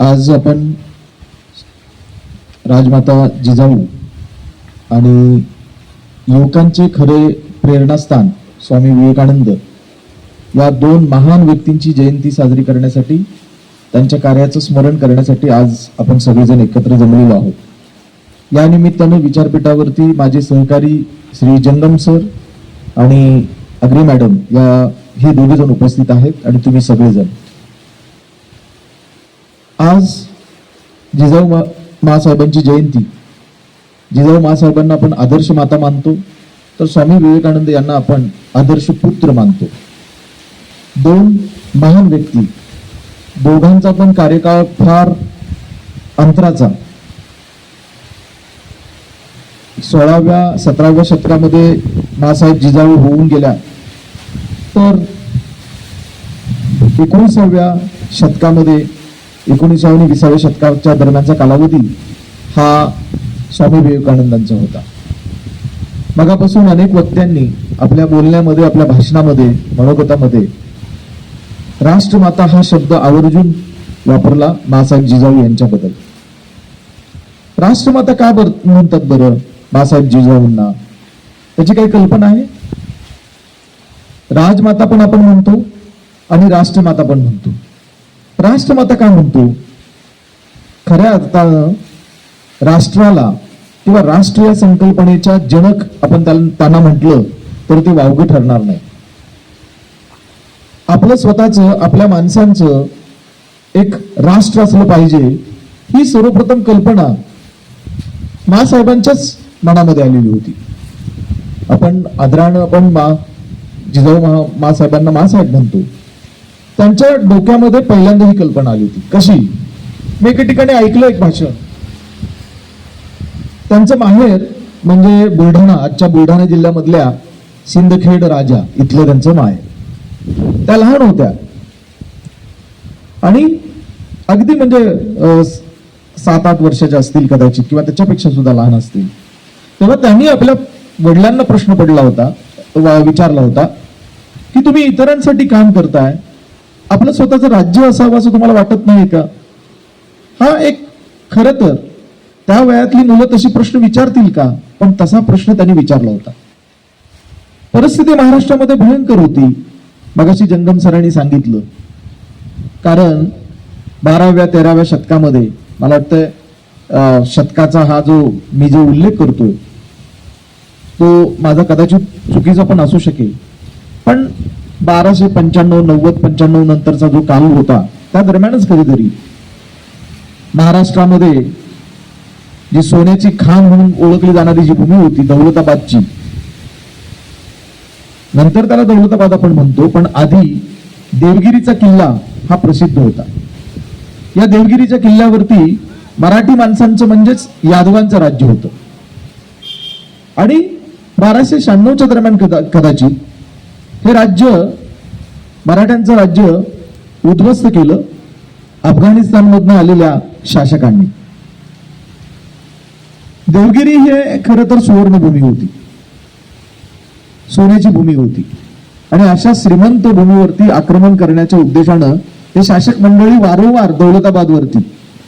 आज आपण राजमाता जिजाऊ आणि युवकांचे खरे प्रेरणास्थान स्वामी विवेकानंद या दोन महान व्यक्तींची जयंती साजरी करण्यासाठी त्यांच्या कार्याचं स्मरण करण्यासाठी आज आपण सगळेजण एकत्र जमलेलो आहोत. या निमित्तानं विचारपीठावरती माझे सहकारी श्री जंगम सर आणि अग्रे मॅडम या हे दोघे जण उपस्थित आहेत आणि तुम्ही सगळेजण. आज जिजाऊ मा मासाहेबांची जयंती. जिजाऊ मासाहेबांना आपण आदर्श माता मानतो. तर स्वामी विवेकानंद यांना आपण आदर्श पुत्र मानतो. दोन महान व्यक्ती. दोघांचा पण कार्यकाळ फार अंतराचा. सोळाव्या सतराव्या शतकामध्ये मासाहेब जिजाऊ होऊन गेल्या. तर एकोणीसाव्या शतकामध्ये एकोणीसाव्या आणि विसाव्या शतकाच्या दरम्यानचा कालावधी हा स्वामी विवेकानंदांचा होता. मगापासून अनेक वक्त्यांनी आपल्या बोलण्यामध्ये आपल्या भाषणामध्ये मनोगतामध्ये राष्ट्रमाता हा शब्द आवर्जून वापरला बाळासाहेब जिजाऊ यांच्याबद्दल. राष्ट्रमाता का बर म्हणतात बरं बाळासाहेब जिजाऊंना? त्याची काही कल्पना आहे? राजमाता पण आपण म्हणतो आणि राष्ट्रमाता पण म्हणतो. राष्ट्रमाता का म्हणतो खऱ्या अर्थानं राष्ट्राला किंवा राष्ट्रीय संकल्पनेच्या जनक आपण त्यांना म्हटलं तर ते वावगं ठरणार नाही. आपलं स्वतःचं आपल्या माणसांचं एक राष्ट्र असलं पाहिजे ही सर्वप्रथम कल्पना मासाहेबांच्याच मनामध्ये आलेली होती. आपण आदरानं आपण मा जिजाऊ मा मासाहेबांना मासाहेब म्हणतो. त्यांच्या डोक्यामध्ये पहिल्यांदा ही कल्पना आली होती. कशी? मी एका ठिकाणी ऐकलं एक भाषण. त्यांचं माहेर म्हणजे बुलढाणा आजच्या बुलढाणा जिल्ह्यामधल्या सिंदखेड राजा इथलं त्यांचं माहेर. त्या लहान होत्या. आणि अगदी म्हणजे सात आठ वर्षाच्या असतील कदाचित किंवा त्याच्यापेक्षा सुद्धा लहान असतील. तेव्हा त्यांनी आपल्या वडिलांना प्रश्न पडला होता वा- विचारला होता की तुम्ही इतरांसाठी काम करताय? आपलं स्वतःचं राज्य असावं असं तुम्हाला वाटत नाही का? हा एक खर तर त्या वयातली मुलं तशी प्रश्न विचारतील का? पण तसा प्रश्न त्यांनी विचारला होता. परिस्थिती महाराष्ट्रामध्ये भयंकर होती. मगाशी जंगम सरांनी सांगितलं. कारण बाराव्या तेराव्या शतकामध्ये मला वाटतं अं, शतकाचा हा जो मी जो उल्लेख करतोय तो माझा कदाचित चुकीचा पण असू शकेल. पण बाराशे पंच्याण्णव नव्वद पंच्याण्णव नंतरचा जो काल होता त्या दरम्यानच कधीतरी. महाराष्ट्रामध्ये जी सोन्याची खाण म्हणून ओळखली जाणारी जी भूमी होती दौलताबादची नंतर त्याला दौलताबाद आपण म्हणतो पण आधी देवगिरीचा किल्ला हा प्रसिद्ध होता. या देवगिरीच्या किल्ल्यावरती मराठी माणसांचं म्हणजेच यादवांचं राज्य होतं. आणि बाराशे शहाण्णवच्या दरम्यान कदा कदाचित हे राज्य मराठ्यांचं राज्य उद्ध्वस्त केलं अफगाणिस्तानमधनं आलेल्या शासकांनी. देवगिरी हे खरं तर सुवर्णभूमी होती. सोन्याची भूमी होती. आणि अशा श्रीमंत भूमीवरती आक्रमण करण्याच्या उद्देशानं हे शासक मंडळी वारंवार दौलताबादवरती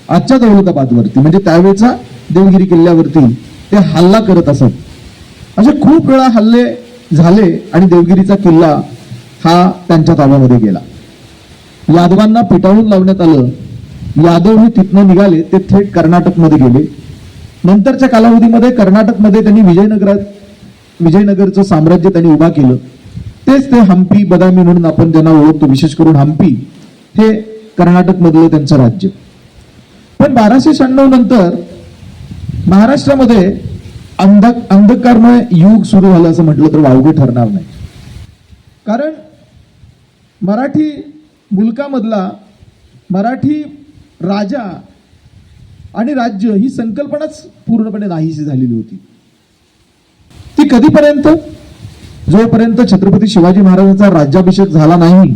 आजच्या दौलताबादवरती म्हणजे त्यावेळेचा देवगिरी किल्ल्यावरती ते हल्ला करत असत. असे खूप वेळा हल्ले झाले आणि देवगिरीचा किल्ला हा त्यांच्या ताब्यामध्ये गेला. यादवांना पिटाळून लावण्यात आलं. यादव हे तिथनं निघाले ते थेट कर्नाटकमध्ये गेले. नंतरच्या कालावधीमध्ये कर्नाटकमध्ये त्यांनी विजयनगरात विजयनगरचं साम्राज्य त्यांनी उभा केलं. तेच ते हम्पी बदामी म्हणून आपण ज्यांना ओळखतो विशेष करून हम्पी हे कर्नाटकमधलं त्यांचं राज्य. पण बाराशे शहाण्णव नंतर महाराष्ट्रामध्ये अंधक अंधकारमय युग सुरू झालं असं म्हटलं तर वावगे ठरणार नाही. कारण मराठी मुलकामधला मराठी राजा आणि राज्य ही संकल्पनाच पूर्णपणे नाहीशी झालेली होती. ती कधीपर्यंत? जोपर्यंत छत्रपती शिवाजी महाराजांचा राज्याभिषेक झाला नाही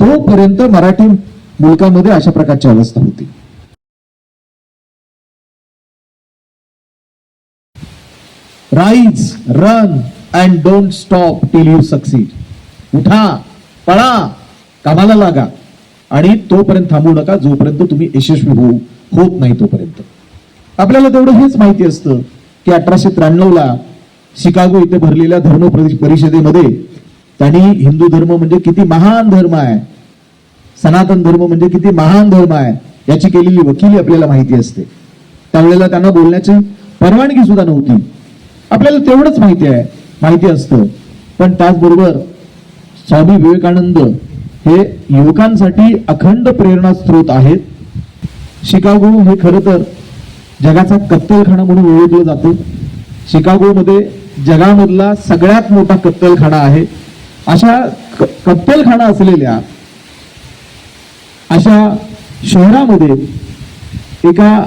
तोपर्यंत मराठी मुलकामध्ये अशा प्रकारची अवस्था होती. Rise run and don't stop till you succeed उठा पळा कामाला लागा. आणि तोपर्यंत थांबू नका जोपर्यंत तुम्ही यशस्वी होऊ होत नाही तोपर्यंत. आपल्याला तेवढं हेच माहिती असतं की अठराशे त्र्याण्णवला शिकागो इथे भरलेल्या धर्म परिषदेमध्ये त्यांनी हिंदू धर्म म्हणजे किती महान धर्म आहे. सनातन धर्म म्हणजे किती महान धर्म आहे याची केलेली वकिली आपल्याला माहिती असते. त्यावेळेला त्यांना बोलण्याची परवानगी सुद्धा नव्हती. आपल्याला तेवढंच माहिती आहे. माहिती असतं. पण त्याचबरोबर स्वामी विवेकानंद हे युवकांसाठी अखंड प्रेरणा स्रोत आहेत. शिकागो हे खरं तर जगाचा कत्तलखाना म्हणून ओळखलं जातं. शिकागोमध्ये जगामधला सगळ्यात मोठा कत्तलखाना आहे. अशा क- कत्तलखाना असलेल्या अशा शहरामध्ये एका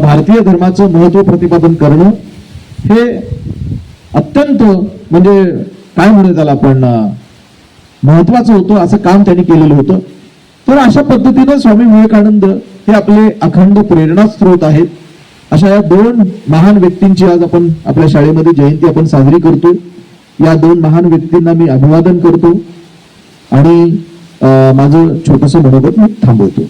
भारतीय धर्माचं महत्त्व प्रतिपादन करणं हे अत्यंत म्हणजे काय म्हणू त्याला आपण महत्वाचं होतं असं काम त्यांनी केलेलं होतं. तर अशा पद्धतीने स्वामी विवेकानंद हे आपले अखंड प्रेरणा स्रोत आहेत. अशा या दोन महान व्यक्तींची आज आपण आपल्या शाळेमध्ये जयंती आपण साजरी करतो. या दोन महान व्यक्तींना मी अभिवादन करतो. आणि माझं छोटस मनोगत मी थांबवतो.